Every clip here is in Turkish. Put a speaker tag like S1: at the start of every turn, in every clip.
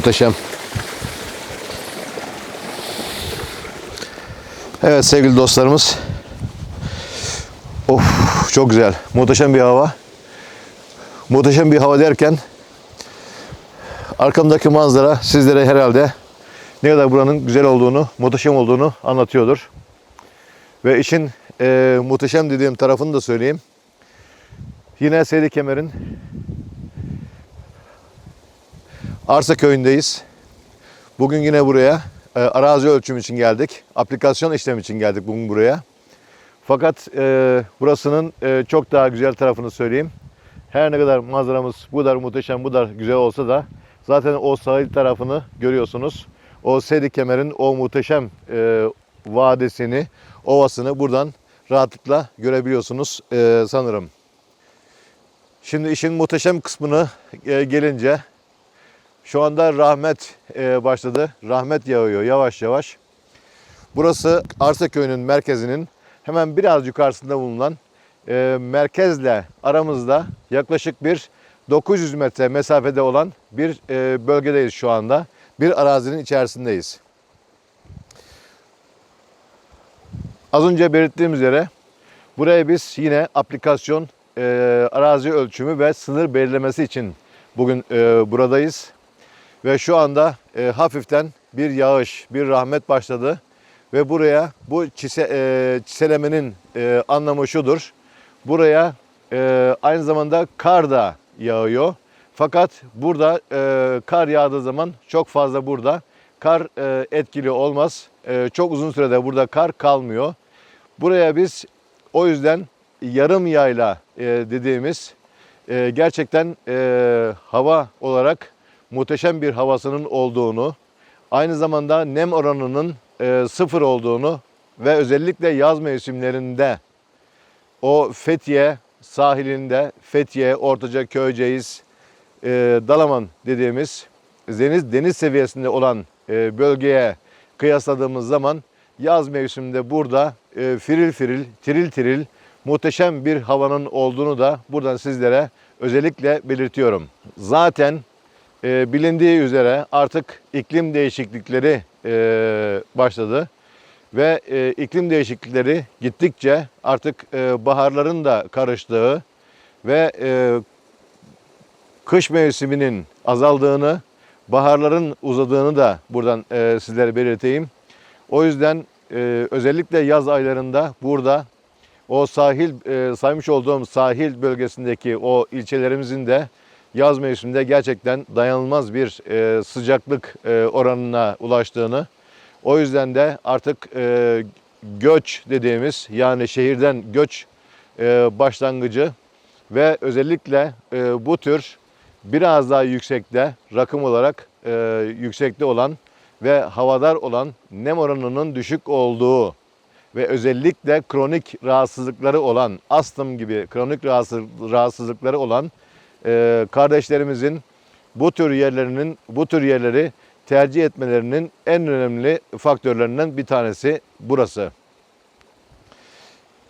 S1: Muhteşem. Evet sevgili dostlarımız. Of çok güzel. Muhteşem bir hava. Muhteşem bir hava derken arkamdaki manzara sizlere herhalde ne kadar buranın güzel olduğunu, muhteşem olduğunu anlatıyordur. Ve işin eee, muhteşem dediğim tarafını da söyleyeyim. Yine Seydi Kemer'in Arsa köyündeyiz. Bugün yine buraya e, arazi ölçüm için geldik. Aplikasyon işlem için geldik bugün buraya. Fakat e, burasının e, çok daha güzel tarafını söyleyeyim. Her ne kadar manzaramız bu kadar muhteşem, bu kadar güzel olsa da zaten o sahil tarafını görüyorsunuz. O Seydi Kemer'in o muhteşem e, vadesini, ovasını buradan rahatlıkla görebiliyorsunuz e, sanırım. Şimdi işin muhteşem kısmını e, gelince şu anda rahmet e, başladı. Rahmet yağıyor yavaş yavaş. Burası Arsa Köyü'nün merkezinin hemen biraz yukarısında bulunan e, merkezle aramızda yaklaşık bir 900 metre mesafede olan bir e, bölgedeyiz şu anda. Bir arazinin içerisindeyiz. Az önce belirttiğim üzere buraya biz yine aplikasyon, arazi ölçümü ve sınır belirlemesi için bugün buradayız. Ve şu anda e, hafiften bir yağış, bir rahmet başladı. Ve buraya bu çise, e, çiselemenin e, anlamı şudur. Buraya e, aynı zamanda kar da yağıyor. Fakat burada e, kar yağdığı zaman çok fazla burada kar e, etkili olmaz. E, çok uzun sürede burada kar kalmıyor. Buraya biz o yüzden yarım yayla e, dediğimiz e, gerçekten e, hava olarak muhteşem bir havasının olduğunu, aynı zamanda nem oranının e, sıfır olduğunu ve özellikle yaz mevsimlerinde o Fethiye sahilinde, Fethiye, Ortaca, Köyceğiz, e, Dalaman dediğimiz deniz deniz seviyesinde olan e, bölgeye kıyasladığımız zaman yaz mevsiminde burada e, firil firil, tiril tiril muhteşem bir havanın olduğunu da buradan sizlere özellikle belirtiyorum. Zaten e, bilindiği üzere artık iklim değişiklikleri e, başladı ve e, iklim değişiklikleri gittikçe artık e, baharların da karıştığı ve e, kış mevsiminin azaldığını, baharların uzadığını da buradan e, sizlere belirteyim. O yüzden e, özellikle yaz aylarında burada o sahil e, saymış olduğum sahil bölgesindeki o ilçelerimizin de yaz mevsiminde gerçekten dayanılmaz bir e, sıcaklık e, oranına ulaştığını, o yüzden de artık e, göç dediğimiz yani şehirden göç e, başlangıcı ve özellikle e, bu tür biraz daha yüksekte rakım olarak e, yüksekte olan ve havadar olan nem oranının düşük olduğu ve özellikle kronik rahatsızlıkları olan astım gibi kronik rahatsız, rahatsızlıkları olan e, kardeşlerimizin bu tür yerlerinin bu tür yerleri tercih etmelerinin en önemli faktörlerinden bir tanesi burası.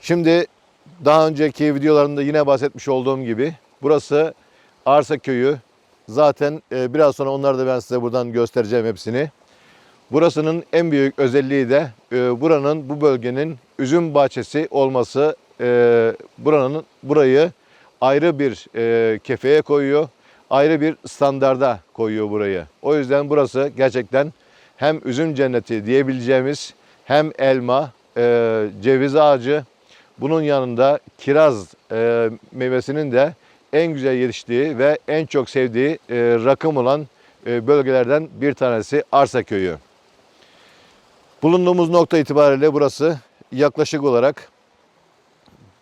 S1: Şimdi daha önceki videolarımda yine bahsetmiş olduğum gibi burası Arsa Köyü. Zaten e, biraz sonra onları da ben size buradan göstereceğim hepsini. Burasının en büyük özelliği de e, buranın bu bölgenin üzüm bahçesi olması. E, buranın burayı ayrı bir e, kefeye koyuyor. Ayrı bir standarda koyuyor burayı. O yüzden burası gerçekten hem üzüm cenneti diyebileceğimiz hem elma, e, ceviz ağacı, bunun yanında kiraz e, meyvesinin de en güzel yetiştiği ve en çok sevdiği e, rakım olan e, bölgelerden bir tanesi Arsa Köyü. Bulunduğumuz nokta itibariyle burası yaklaşık olarak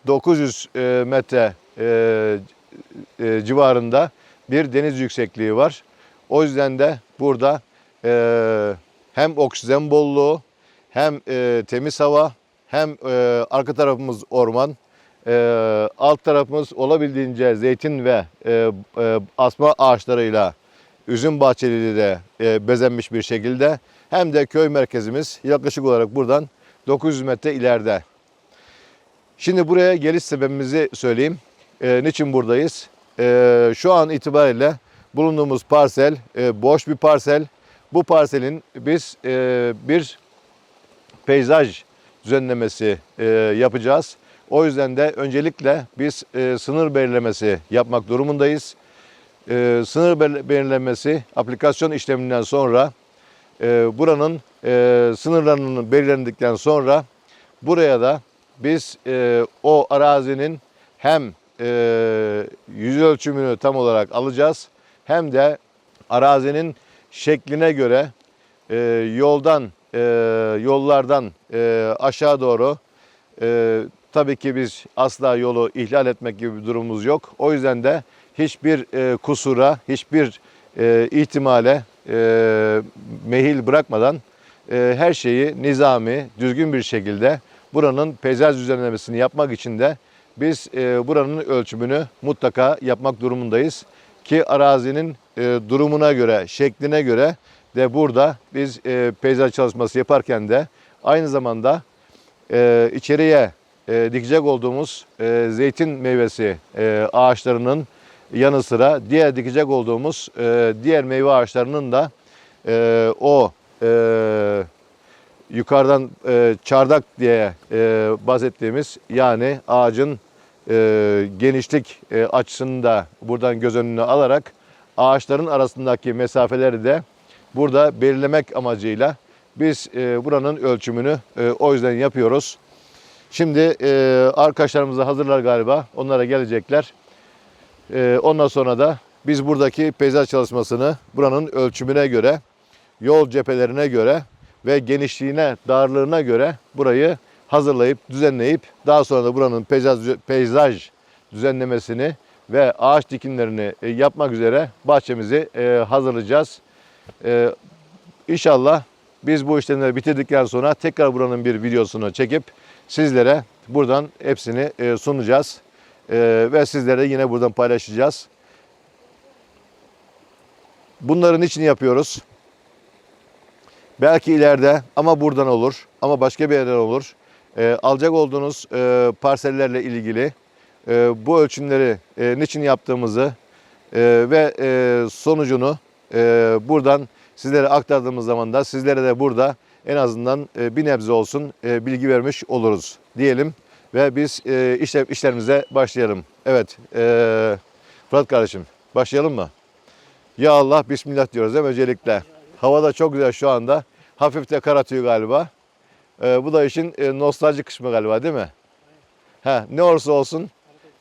S1: 900 e, metre e, e, civarında bir deniz yüksekliği var. O yüzden de burada e, hem oksijen bolluğu hem e, temiz hava hem e, arka tarafımız orman, e, alt tarafımız olabildiğince zeytin ve e, e, asma ağaçlarıyla üzüm bahçeleriyle de e, bezenmiş bir şekilde hem de köy merkezimiz yaklaşık olarak buradan 900 metre ileride. Şimdi buraya geliş sebebimizi söyleyeyim. E, niçin buradayız? E, şu an itibariyle bulunduğumuz parsel e, boş bir parsel. Bu parselin biz e, bir peyzaj düzenlemesi e, yapacağız. O yüzden de öncelikle biz e, sınır belirlemesi yapmak durumundayız. E, sınır bel- belirlemesi aplikasyon işleminden sonra e, buranın e, sınırlarının belirlendikten sonra buraya da biz e, o arazinin hem e, yüz ölçümünü tam olarak alacağız hem de arazinin şekline göre e, yoldan e, yollardan e, aşağı doğru e, tabii ki biz asla yolu ihlal etmek gibi bir durumumuz yok. O yüzden de hiçbir e, kusura, hiçbir e, ihtimale e, mehil bırakmadan e, her şeyi nizami, düzgün bir şekilde buranın peyzaj düzenlemesini yapmak için de biz e, buranın ölçümünü mutlaka yapmak durumundayız. Ki arazinin e, durumuna göre, şekline göre de burada biz e, peyzaj çalışması yaparken de aynı zamanda içeriye e, dikecek olduğumuz zeytin meyvesi ağaçlarının yanı sıra diğer dikecek olduğumuz diğer meyve ağaçlarının da o yukarıdan çardak diye e, bahsettiğimiz yani ağacın e, genişlik e, açısını da buradan göz önüne alarak ağaçların arasındaki mesafeleri de burada belirlemek amacıyla biz e, buranın ölçümünü e, o yüzden yapıyoruz. Şimdi e, arkadaşlarımız da hazırlar galiba. Onlara gelecekler. E, ondan sonra da biz buradaki peyzaj çalışmasını buranın ölçümüne göre, yol cephelerine göre ve genişliğine, darlığına göre burayı hazırlayıp, düzenleyip daha sonra da buranın peyzaj, peyzaj düzenlemesini ve ağaç dikimlerini e, yapmak üzere bahçemizi e, hazırlayacağız. E, İnşallah biz bu işlemleri bitirdikten sonra tekrar buranın bir videosunu çekip sizlere buradan hepsini sunacağız. Ve sizlere yine buradan paylaşacağız. Bunların için yapıyoruz. Belki ileride ama buradan olur ama başka bir yerden olur. E, alacak olduğunuz e, parsellerle ilgili e, bu ölçümleri e, niçin yaptığımızı e, ve e, sonucunu e, buradan sizlere aktardığımız zaman da sizlere de burada en azından e, bir nebze olsun e, bilgi vermiş oluruz diyelim ve biz e, işlem, işlerimize başlayalım. Evet e, Fırat kardeşim başlayalım mı? Ya Allah Bismillah diyoruz değil mi öncelikle? Hava da çok güzel şu anda. Hafif de kar atıyor galiba. E, bu da işin e, nostalji kısmı galiba değil mi? Ha, ne olursa olsun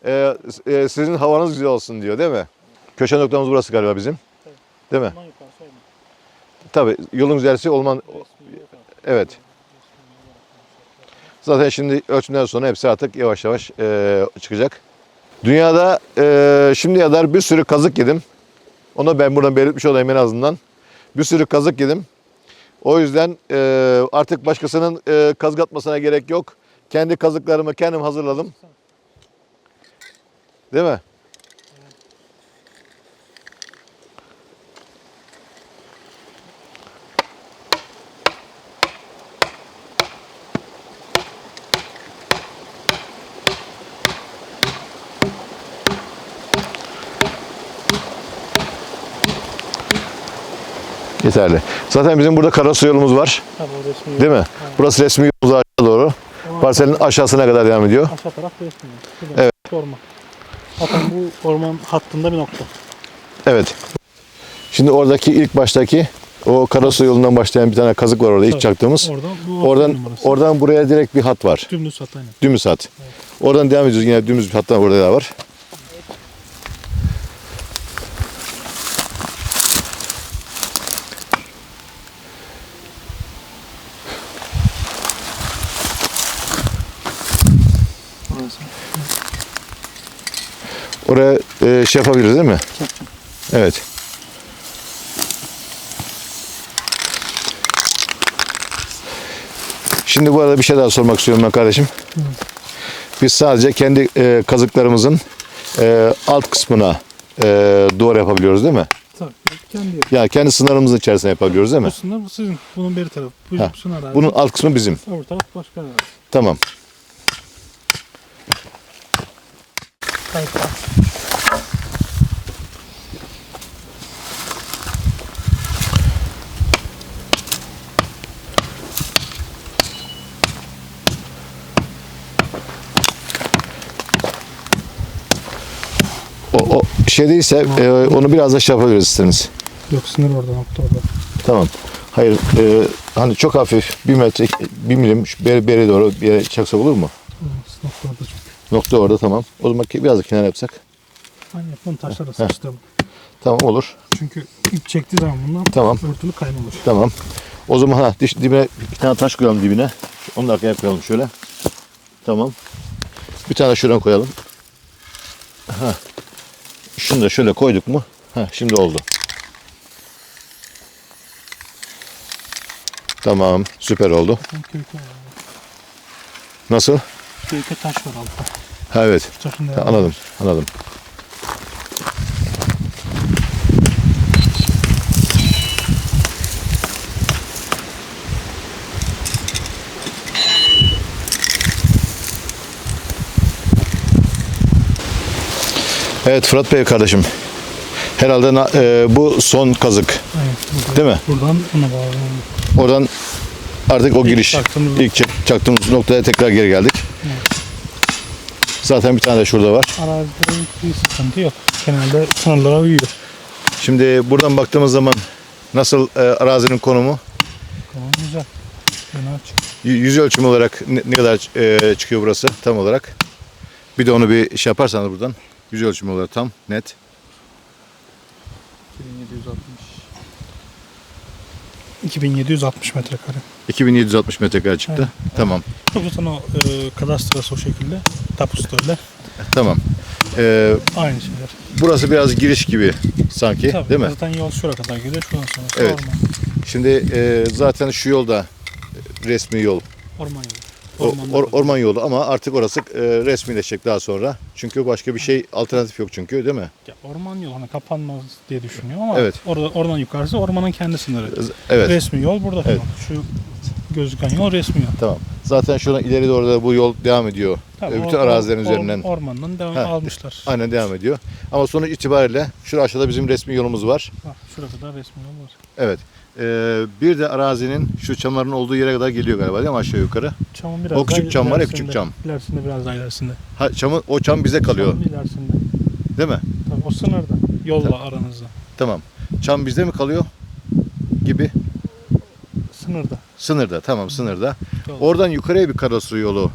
S1: e, e, sizin havanız güzel olsun diyor değil mi? Köşe noktamız burası galiba bizim. Değil mi? Tabii yolun güzelsi olman evet. Zaten şimdi ölçümden sonra hepsi artık yavaş yavaş e, çıkacak. Dünyada e, şimdiye kadar bir sürü kazık yedim. Onu ben buradan belirtmiş olayım en azından. Bir sürü kazık yedim. O yüzden e, artık başkasının e, kazık gerek yok. Kendi kazıklarımı kendim hazırladım. Değil mi? Yeterli. Zaten bizim burada karası yolumuz var.
S2: Tabii resmi.
S1: Değil mi? Burası resmi yolumuz aşağı doğru.
S2: Ama
S1: Parselin aşağısına kadar devam ediyor.
S2: Aşağı taraf resmi.
S1: Evet.
S2: Orman. Zaten bu orman hattında bir nokta.
S1: Evet. Şimdi oradaki ilk baştaki o Karasu yolundan başlayan bir tane kazık var orada ilk
S2: Tabii.
S1: çaktığımız.
S2: Oradan bu
S1: Oradan
S2: numarası.
S1: oradan buraya direkt bir hat var.
S2: Dümdüz hat aynen.
S1: Dümdüz hat. Oradan devam ediyoruz yine dümdüz bir hattan orada da var. Oraya e, şey yapabiliriz değil mi? Evet. Şimdi bu arada bir şey daha sormak istiyorum ben kardeşim. Biz sadece kendi e, kazıklarımızın e, alt kısmına e, duvar yapabiliyoruz değil mi?
S2: Tabii. Kendi yeri.
S1: Yani kendi sınırımızın içerisine yapabiliyoruz değil mi?
S2: Bu sınır bu sizin. Bunun beri tarafı. Bu,
S1: Ha,
S2: bu sınır abi.
S1: Bunun alt kısmı bizim.
S2: Öbür taraf başka arazi.
S1: Tamam.
S2: Kayıtlar.
S1: O, o şey değilse e, onu biraz da şey yapabiliriz isterseniz.
S2: Yok sınır orada nokta orada.
S1: Tamam. Hayır e, hani çok hafif bir metre bir milim şu beri, beri doğru bir yere çaksak olur mu?
S2: Nokta orada çünkü.
S1: Nokta orada tamam. O zaman ki- biraz da kenara yapsak.
S2: Aynı yapalım taşlara sıkıştıralım.
S1: Tamam olur.
S2: Çünkü ip çektiği zaman bundan
S1: Tamam.
S2: örtülü kayma olur.
S1: Tamam. O zaman ha diş, dibine bir tane taş koyalım dibine. Onu da arkaya koyalım şöyle. Tamam. Bir tane şuradan koyalım. Ha. Şunu da şöyle koyduk mu? Ha, şimdi oldu. Tamam. Süper oldu. Nasıl?
S2: Köyke taş var altta.
S1: Ha evet. Anladım. Anladım. Evet Fırat Bey kardeşim. Herhalde e, bu son kazık.
S2: Evet, burada-
S1: Değil mi?
S2: Buradan buna bağlı.
S1: Oradan artık o giriş.
S2: çaktığımız-
S1: ilk çak- çaktığımız noktaya tekrar geri geldik. Zaten bir tane de şurada var.
S2: Arazide bir sıkıntı yok. Genelde sınırlara uyuyor.
S1: Şimdi buradan baktığımız zaman nasıl e, arazinin konumu?
S2: Tamam güzel.
S1: Yüz ölçümü olarak ne, ne kadar e, çıkıyor burası tam olarak? Bir de onu bir şey yaparsanız buradan. Yüz ölçümü olarak tam net.
S2: 2760. 2760 metrekare.
S1: 2760 metrekare çıktı. Tamam.
S2: Zaten o e, kadastrası o şekilde. Tapusu da öyle.
S1: Tamam. E,
S2: Aynı şeyler.
S1: burası biraz giriş gibi sanki
S2: Tabii,
S1: değil mi?
S2: Zaten yol şuraya kadar gidiyor. Şuradan sonra
S1: Evet.
S2: orman.
S1: Şimdi e, zaten şu yolda resmi yol.
S2: Orman yolu.
S1: O- or- orman yolu ama artık orası e, resmileşecek daha sonra. Çünkü başka bir şey alternatif yok çünkü değil mi?
S2: Ya orman yolu hani kapanmaz diye düşünüyor ama
S1: Evet.
S2: orada oradan yukarısı ormanın kendi sınırı.
S1: Evet.
S2: Resmi yol burada
S1: Evet.
S2: falan. Şu gözüken yol resmi yol.
S1: Tamam. Zaten şuradan ileri doğru da bu yol devam ediyor.
S2: Tabii
S1: E, bütün
S2: or-
S1: arazilerin
S2: or-
S1: üzerinden.
S2: Ormandan devam
S1: Ha.
S2: almışlar.
S1: Aynen devam ediyor. Ama sonuç itibariyle şu aşağıda bizim resmi yolumuz var.
S2: Bak şuraya kadar resmi yol var.
S1: Evet. Ee, bir de arazinin şu çamların olduğu yere kadar geliyor galiba değil mi aşağı yukarı?
S2: Çamın biraz
S1: O küçük
S2: daha
S1: çam var ya,
S2: ilerisinde-
S1: küçük çam.
S2: İlerisinde biraz daha ilerisinde.
S1: Ha, çamın, o çam bize kalıyor
S2: Çamın ilerisinde.
S1: değil mi?
S2: Tabii o sınırda. Yolla aranızda.
S1: Tamam. Çam bizde mi kalıyor? Gibi.
S2: Sınırda.
S1: Sınırda. Tamam sınırda.
S2: Yol.
S1: Oradan yukarıya bir karasu yolu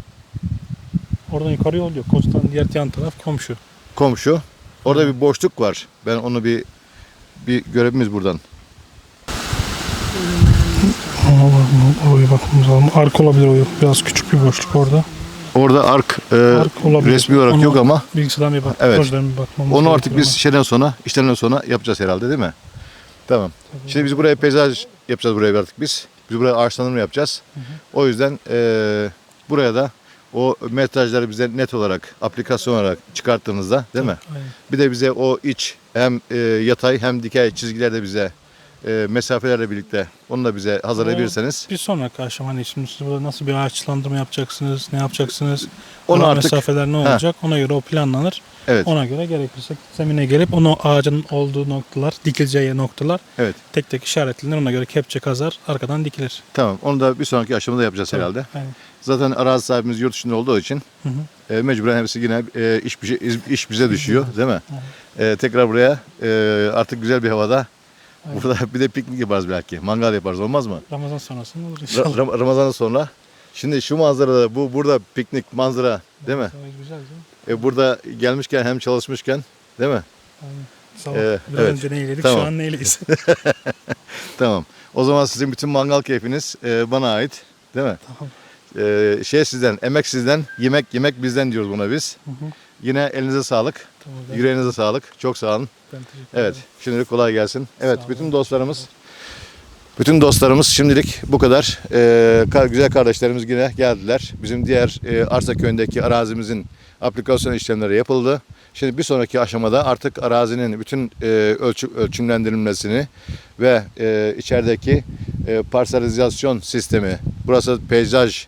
S2: Oradan yukarı yol yok. Koçtan diğer yan taraf komşu.
S1: komşu. Orada bir boşluk var. Ben onu bir bir görebiliriz buradan.
S2: Oraya bakmamız lazım. Ark olabilir o yok. Biraz küçük bir boşluk orada.
S1: Orada ark, e,
S2: Ark olabilir.
S1: resmi olarak
S2: Onu
S1: yok ama
S2: Bilgisayardan bir bak.
S1: Evet.
S2: bir bakmamız
S1: Onu artık biz
S2: ama.
S1: şeyden sonra, işlerden sonra yapacağız herhalde değil mi? Tamam. Şimdi biz buraya peyzaj yapacağız buraya artık biz. Biz buraya ağaçlandırma yapacağız. O yüzden eee, buraya da o metrajları bize net olarak, aplikasyon olarak çıkarttığınızda değil mi?
S2: Aynen.
S1: Bir de bize o iç hem eee, yatay hem dikey çizgiler de bize eee, mesafelerle birlikte onu da bize hazırlayabilirseniz.
S2: Bir sonraki aşama hani şimdi siz burada nasıl bir ağaçlandırma yapacaksınız, ne yapacaksınız,
S1: Onu
S2: Ona
S1: artık
S2: mesafeler ne
S1: Ha.
S2: olacak ona göre o planlanır.
S1: evet
S2: Ona göre gerekirse zemine gelip onu ağacın olduğu noktalar, dikileceği noktalar
S1: evet
S2: tek tek işaretlenir. Ona göre kepçe kazar, arkadan dikilir.
S1: tamam onu da bir sonraki aşamada yapacağız herhalde.
S2: Aynen.
S1: Zaten arazi sahibimiz yurt dışında olduğu için
S2: Hı hı.
S1: E, mecburen hepsi yine e, iş, bize, iş bize düşüyor değil mi? E, tekrar buraya e, artık güzel bir havada
S2: Aynen.
S1: burada bir de piknik yaparız belki. Mangal yaparız olmaz mı?
S2: Ramazan sonrası olur
S1: Ra-
S2: inşallah.
S1: Ram- Ramazan'dan sonra. Şimdi şu manzarada bu burada piknik manzara değil mi?
S2: Güzel?
S1: E, burada gelmişken hem çalışmışken değil mi?
S2: Aynen.
S1: Ee,
S2: biraz
S1: evet.
S2: önce neyledik
S1: Tamam.
S2: şu an neyleyiz.
S1: Tamam. O zaman sizin bütün mangal keyfiniz e, bana ait değil mi?
S2: Tamam.
S1: E, şey sizden, emek sizden, yemek yemek bizden diyoruz buna biz.
S2: Hı hı.
S1: Yine elinize sağlık,
S2: Ben,
S1: yüreğinize sağlık. Çok sağ olun.
S2: ben teşekkür
S1: Evet, şimdilik kolay gelsin. Evet,
S2: Sağ
S1: bütün
S2: olun.
S1: dostlarımız, bütün dostlarımız şimdilik bu kadar. Ee, güzel kardeşlerimiz yine geldiler. Bizim diğer e, Arsa köyündeki arazimizin aplikasyon işlemleri yapıldı. Şimdi bir sonraki aşamada artık arazinin bütün e, ölçü, ölçümlendirilmesini ve e, içerideki e, parselizasyon sistemi, burası peyzaj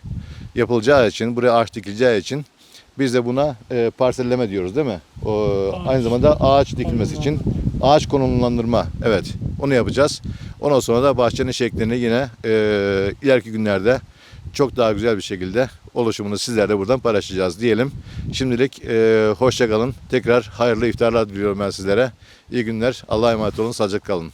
S1: yapılacağı için, buraya ağaç dikileceği için biz de buna e, parselleme diyoruz değil mi? Aynı zamanda ağaç dikilmesi için ağaç konumlandırma. Evet. Onu yapacağız. Ondan sonra da bahçenin şeklini yine e, ileriki günlerde çok daha güzel bir şekilde oluşumunu sizlerle buradan paylaşacağız diyelim. Şimdilik e, hoşça. Tekrar hayırlı iftarlar diliyorum ben sizlere. İyi günler. Allah'a emanet olun. Sağlıcakla kalın.